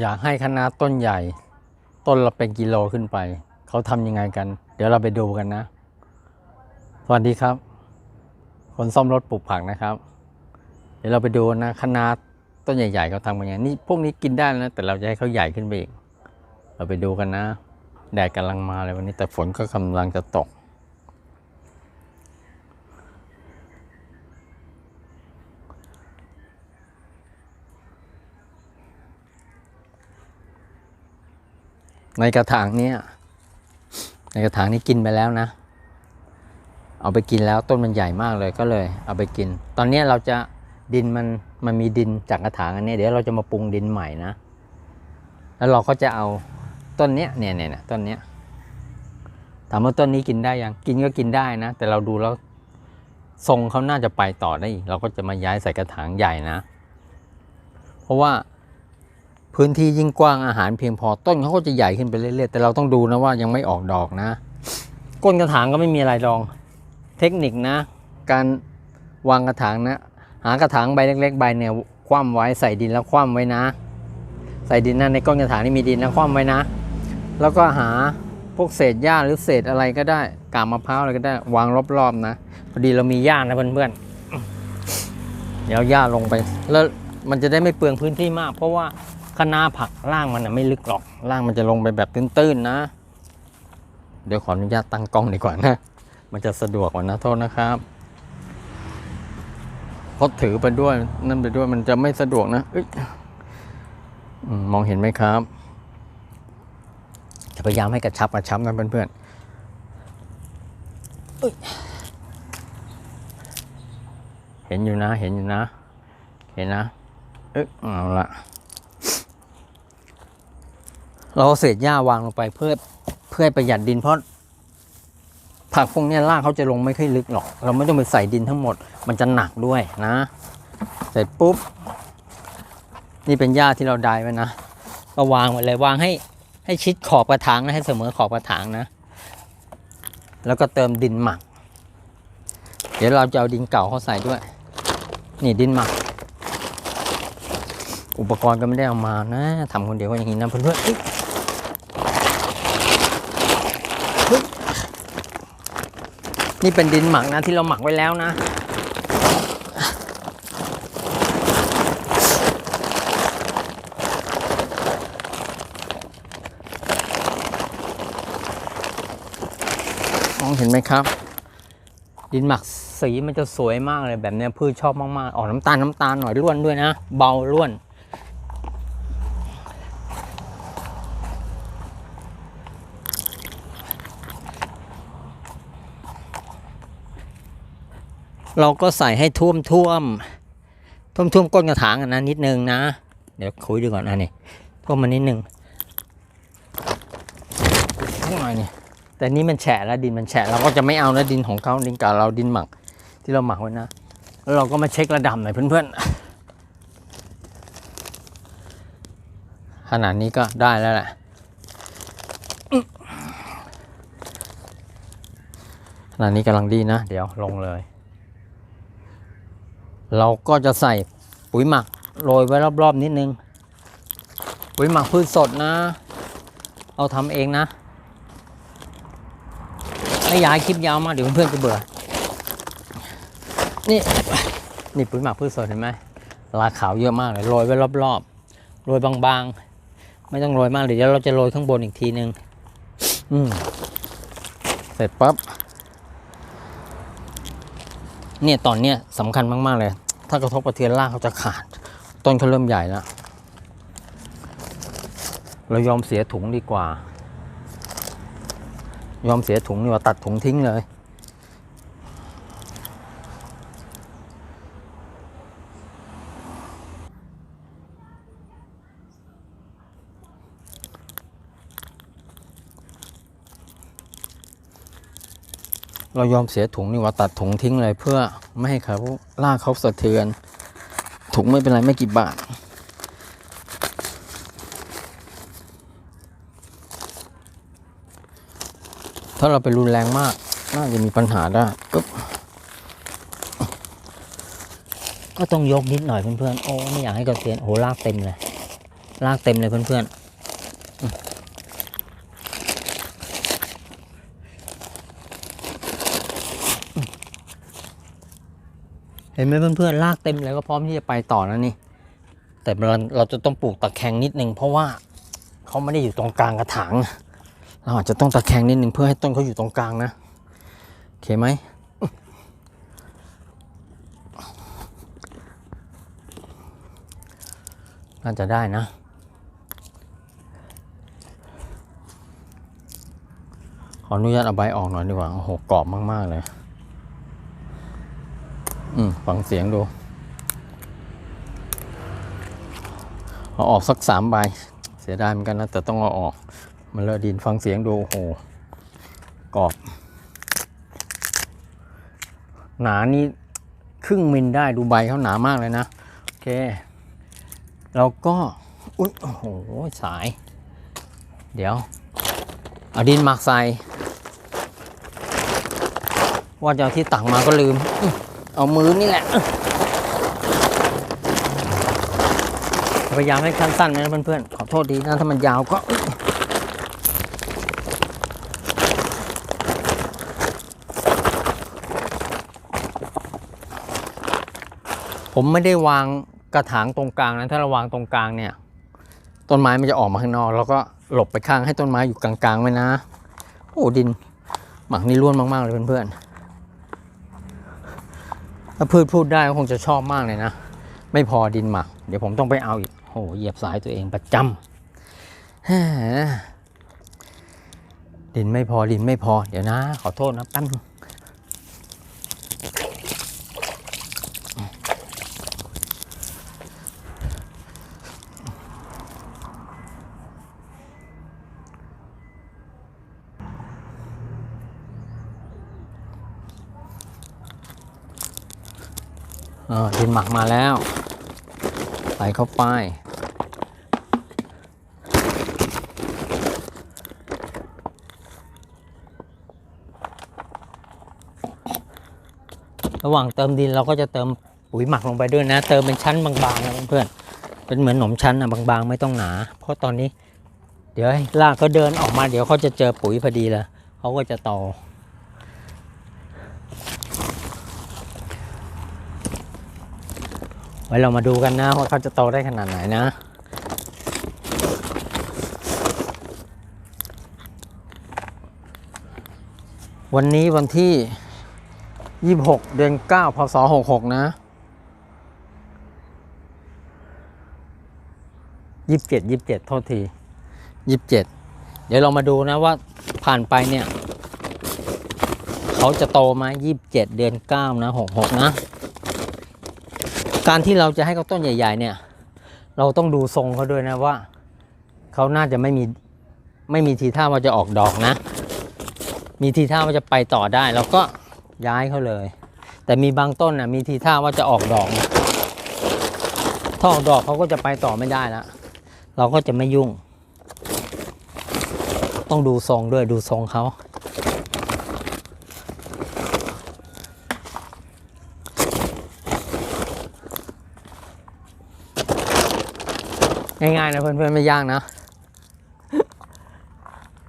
อยากให้คณะต้นใหญ่ ต้นละเป็นกิโลขึ้นไป เขาทำยังไงกัน เดี๋ยวเราไปดูกันนะ สวัสดีครับ คนซ่อมรถปลูกผักนะครับ เดี๋ยวเราไปดูนะคณะต้นใหญ่ๆเขาทำยังไงนี่พวกนี้กินได้นะ แต่เราจะให้เขาใหญ่ขึ้นไปอีก เราไปดูกันนะ แดดกำลังมาเลยวันนี้แต่ฝนก็กำลังจะตก ในกระถางเนี้ยในกระถางนี้กินไปแล้วนะ เอาไปกินแล้วต้นมันใหญ่มากเลยก็เลย เอาไปกิน ตอนนี้เราจะดินมันมันมีดินจากกระถางอันนี้เดี๋ยวเราจะมาปรุงดินใหม่นะ แล้วเราก็จะเอาต้นเนี้เนี่ยเนี่ยเนี่ยต้นเนี้ยถามว่าต้นนี้กินได้ยังกินก็กินได้นะ แต่เราดูแล้วทรงเขาน่าจะไปต่อได้อีกเราก็จะมาย้ายใส่กระถางใหญ่นะ เพราะว่า พื้นที่ยิ่งกว้างอาหารเพียงพอต้นเขาก็จะใหญ่ขึ้นไปเรื่อยๆแต่เราต้องดูนะว่ายังไม่ออกดอกนะ ก้นกระถางก็ไม่มีอะไรรอง เทคนิคนะ การวางกระถางนะ หากระถางใบเล็กๆใบเนี่ยคว่ำไว้ใส่ดินแล้วคว่ำไว้นะ ใส่ดินนะในก้นกระถางนี่มีดินนะคว่ำไว้นะ แล้วก็หาพวกเศษหญ้าหรือเศษอะไรก็ได้กาบมะพร้าวอะไรก็ได้วางรอบๆนะพอดีเรามีหญ้านะเพื่อนๆเดี๋ยวหญ้าลงไป แล้วมันจะได้ไม่เปลืองพื้นที่มาก เพราะว่า คะน้าผักล่างมันนะไม่ลึกหรอกล่างมันจะลงไปแบบตื้นๆนะ เดี๋ยวขออนุญาตตั้งกล้องดีกว่านะ มันจะสะดวกกว่านะโทษนะครับเพราะถือไปด้วยนั่นไปด้วยมันจะไม่สะดวกนะเอ้ยอืมองเห็นไหมครับจะพยายามให้กระชับกระชับนะเพื่อนๆเอ้ยเห็นอยู่นะ เห็นอยู่นะ เห็นนะ เอ๊ะเอาละ เราเศษหญ้าวางลงไปเพื่อเพื่อประหยัดดินเพราะผักพวกนี้รากเขาจะลงไม่ค่อยลึกหรอก เราไม่ต้องไปใส่ดินทั้งหมด มันจะหนักด้วยนะ เสร็จปุ๊บ นี่เป็นหญ้าที่เราได้ไว้นะ ก็วางไว้เลยวางให้ให้ชิดขอบกระถางนะให้เสมอขอบกระถางนะ แล้วก็เติมดินหมัก เดี๋ยวเราจะเอาดินเก่าเข้าใส่ด้วย นี่ดินหมัก อุปกรณ์ก็ไม่ได้เอามานะทำคนเดียวก็อย่างนี้นะเพื่อนๆเอ้ยเฮ้ย นี่เป็นดินหมักนะที่เราหมักไว้แล้วนะ มองเห็นไหมครับ ดินหมักสีมันจะสวยมากเลยแบบนี้พืชชอบมาก ๆ ออกน้ำตาลน้ำตาลหน่อยร่วนด้วยนะ เบาร่วน เราก็ใส่ให้ท่วมท่วมท่วมท่วมก้นกระถางอะนะนิดนึงนะ เดี๋ยวคุยดูก่อนนะนี่ท่วมมานิดนึงนิดหน่อยนี่แต่นี่มันแฉะแล้วดินมันแฉะเราก็จะไม่เอานะดินของเขาดินเก่าเราดินหมักที่เราหมักไว้นะแล้วเราก็มาเช็คระดับหน่อยเพื่อนๆขนาดนี้ก็ได้แล้วแหละขนาดนี้กำลังดีนะ เดี๋ยวลงเลย เราก็จะใส่ปุ๋ยหมักโรยไว้รอบๆนิดนึง ปุ๋ยหมักพืชสดนะ เอาทำเองนะ ไม่อยากคลิปยาวมากเดี๋ยวเพื่อนๆจะเบื่อ นี่นี่ปุ๋ยหมักพืชสดเห็นไหมลาขาวเยอะมากเลยโรยไว้รอบๆโรยบางๆ ไม่ต้องโรยมากเดี๋ยวเราจะโรยข้างบนอีกทีนึงอืมเสร็จปั๊บเนี่ยตอนเนี้ยสำคัญมาก ๆ เลย ถ้ากระทบกระเทือนรากเขาจะขาด ต้นเขาเริ่มใหญ่แล้วเรายอมเสียถุงดีกว่า ยอมเสียถุงดีกว่าตัดถุงทิ้งเลย เรายอมเสียถุงนี่ว่าตัดถุงทิ้งเลยเพื่อ ไม่ให้เขาลากเขาสะเทือน ถุงไม่เป็นไรไม่กี่บาท ถ้าเราไปรุนแรงมาก น่าจะมีปัญหาได้ปึ๊บก็ต้องยกนิดหน่อยเพื่อนๆ โอ้ไม่อยากให้กระเทือนโอ้ลากเต็มเลย ลากเต็มเลยเพื่อนๆ เห็นไหมเพื่อนๆลากเต็มเลยก็พร้อมที่จะไปต่อแล้วนี่ แต่เราเราจะต้องปลูกตะแคงนิดนึงเพราะว่าเขาไม่ได้อยู่ตรงกลางกระถางเราอาจจะต้องตะแคงนิดนึงเพื่อให้ต้นเขาอยู่ตรงกลางนะโอเคไหมน่าจะได้นะ ขออนุญาตเอาใบออกหน่อยดีกว่า โอ้โห กรอบมาก ๆ เลย อืมฟังเสียงดูเอาออกสักสามใบ เสียดายเหมือนกันนะ แต่ต้องเอาออก มันเลอะดินฟังเสียงดูโอ้โหกรอบ หนานี่ครึ่งมิลได้ดูใบเขาหนามากเลยนะ โอเคเราก็อุ๊ยโอ้โห สาย เดี๋ยว เอาดินหมักใส่ว่าจะเอาที่ตักมาก็ลืม เอามือนี่แหละ พยายามให้สั้นๆนะเพื่อนๆ ขอโทษดีนะถ้ามันยาวก็ผมไม่ได้วางกระถางตรงกลางนะถ้าเราวางตรงกลางเนี่ย ต้นไม้มันจะออกมาข้างนอก แล้วก็หลบไปข้างให้ต้นไม้อยู่กลางๆไว้นะ โอ้ดินหมักนี่ร่วนมากๆเลยเพื่อนๆ ถ้าพืชพูดได้ก็คงจะชอบมากเลยนะ ไม่พอดินหมัก เดี๋ยวผมต้องไปเอาอีกโอ้โหเหยียบสายตัวเองประจำดินไม่พอดินไม่พอ เดี๋ยวนะ ขอโทษนะแป๊บ นึงเออดินหมักมาแล้ว ใส่เข้าไประหว่างเติมดินเราก็จะเติมปุ๋ยหมักลงไปด้วยนะ เติมเป็นชั้นบางๆนะเพื่อนเป็นเหมือนหนมชั้นนะบางๆ ไม่ต้องหนา เพราะตอนนี้ เดี๋ยวให้รากเขาเดินออกมาเดี๋ยวเขาจะเจอปุ๋ยพอดีเลยเขาก็จะโต ว้เรามาดูกันนะว่าเขาจะโตได้ขนาดไหนนะวันนี้วันที่ยี่หกเดือนเก้าพศหกหกนะยี่สิบเจ็ดยี่สิบเจ็ดโทษทียี่สิบเจ็ดเดี๋ยวเรามาดูนะว่าผ่านไปเนี่ย เขาจะโตไหมยี่สิบเจ็ดเดือนเก้านะหกหกนะ การที่เราจะให้เขาต้นใหญ่ ๆ เนี่ย เราต้องดูทรงเขาด้วยนะว่าเขาน่าจะไม่มีไม่มีทีท่าว่าจะออกดอกนะ มีทีท่าว่าจะไปต่อได้เราก็ย้ายเขาเลย แต่มีบางต้นนะมีทีท่าว่าจะออกดอกนะถ้าออกดอกเขาก็จะไปต่อไม่ได้แล้วเราก็จะไม่ยุ่ง ต้องดูทรงด้วยดูทรงเขา ง่ายๆนะเพื่อนๆไม่ยากนะ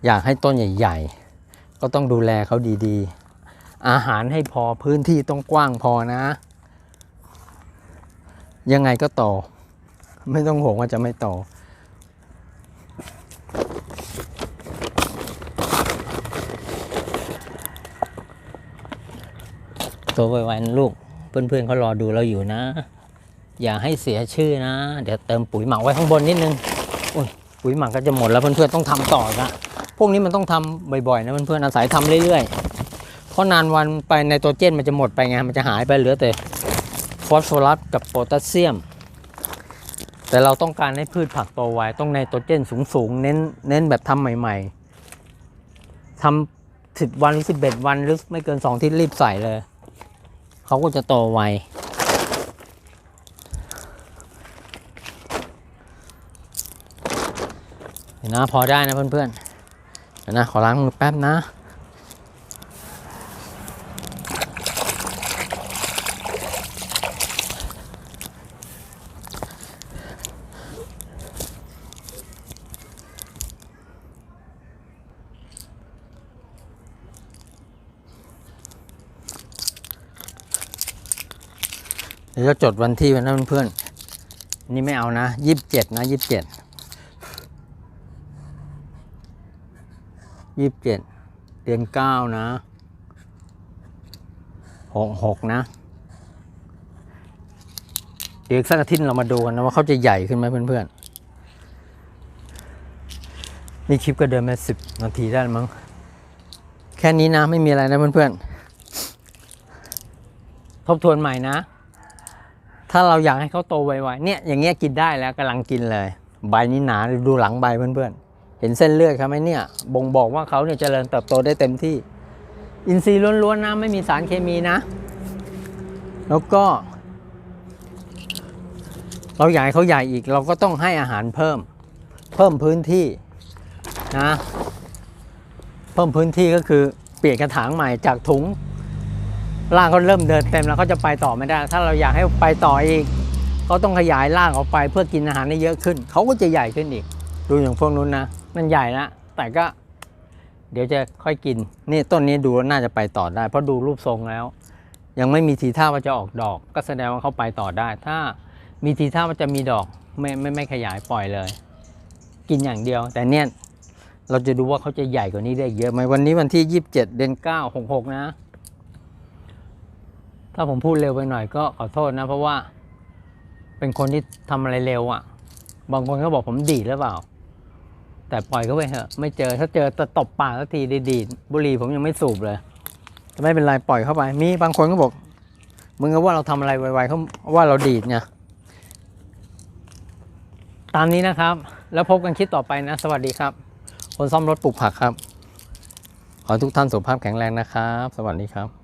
อยากให้ต้นใหญ่ๆ ก็ต้องดูแลเขาดีๆ อาหารให้พอพื้นที่ต้องกว้างพอนะ ยังไงก็โตไม่ต้องห่วงว่าจะไม่โตโตไวๆนะลูกเพื่อนๆเขารอดูเราอยู่นะ อย่าให้เสียชื่อนะ เดี๋ยวเติมปุ๋ยหมักไว้ข้างบนนิดนึงอุ้ยปุ๋ยหมักก็จะหมดแล้วเพื่อนๆต้องทำต่อนะพวกนี้มันต้องทำบ่อยๆนะเพื่อนๆอาศัยทำเรื่อยๆเพราะนานวันไปไนโตรเจนมันจะหมดไปไงมันจะหายไปเหลือแต่ฟอสฟอรัสกับโพแทสเซียม แต่เราต้องการให้พืชผักโตไวต้องไนโตรเจนสูงๆเน้นเน้นแบบทำใหม่ ๆทำสิบวันหรือสิบเอ็ดวันหรือไม่เกินสองที่รีบใส่เลยเขาก็จะโตไว นะพอได้นะเพื่อนๆนะขอล้างมือแป๊บนะเดี๋ยวจดวันที่ไว้นเพื่อนนี่ไม่เอานะยี่สิบเจ็ดนะยี่สิบเจ็ด ยี่สิบเจ็ดเดือนเก้านะหกหกนะ เดี๋ยวสักอาทิตย์เรามาดูกันนะว่าเขาจะใหญ่ขึ้นไหมเพื่อนๆ นี่คลิปก็เดินมาสิบนาทีได้มั้ง แค่นี้นะไม่มีอะไรนะเพื่อนๆ ทบทวนใหม่นะ ถ้าเราอยากให้เขาโตไวๆ เนี่ยอย่างเงี้ยกินได้แล้วกำลังกินเลย ใบนี้หนาดูหลังใบเพื่อนๆ เห็นเส้นเลือดครับไหมเนี่ย บ่งบอกว่าเขาเนี่ยเจริญเติบโตได้เต็มที่ อินทรีย์ล้วนๆนะไม่มีสารเคมีนะ แล้วก็ เราให้เขาใหญ่อีกเราก็ต้องให้อาหารเพิ่ม เพิ่มพื้นที่นะ เพิ่มพื้นที่ก็คือเปลี่ยนกระถางใหม่จากถุงรากเขาเริ่มเดินเต็มแล้วเขาจะไปต่อไม่ได้ ถ้าเราอยากให้ไปต่ออีกเขาต้องขยายรากออกไปเพื่อกินอาหารได้เยอะขึ้น เขาก็จะใหญ่ขึ้นอีก ดูอย่างพวกนู้นนะ มันใหญ่นะ แต่ก็ เดี๋ยวจะค่อยกิน นี่ต้นนี้ดูน่าจะไปต่อได้ เพราะดูรูปทรงแล้ว ยังไม่มีทีท่าว่าจะออกดอก ก็แสดงว่าเขาไปต่อได้ ถ้ามีทีท่าว่าจะมีดอกไม่ไม่ไม่ขยายปล่อยเลย กินอย่างเดียว แต่เนี่ยเราจะดูว่าเขาจะใหญ่กว่านี้ได้เยอะไหมวันนี้วันที่ 27 เดือน 9 66 นะ ถ้าผมพูดเร็วไปหน่อยก็ขอโทษนะ เพราะว่าเป็นคนที่ทำอะไรเร็วอะ่ะ บางคนก็บอกผมดีหรือเปล่า แต่ปล่อยเขาไปเถอะไม่เจอถ้าเจอจะตบปากสักทีได้ดีดบุหรี่ผมยังไม่สูบเลยแต่ไม่เป็นไรปล่อยเข้าไป มีบางคนก็บอกมึงก็ว่าเราทำอะไรไวๆเขาว่าเราดีดเนี่ยตามนี้นะครับ แล้วพบกันคลิปต่อไปนะ สวัสดีครับ คนซ่อมรถปลูกผักครับ ขอให้ทุกท่านสุขภาพแข็งแรงนะครับ สวัสดีครับ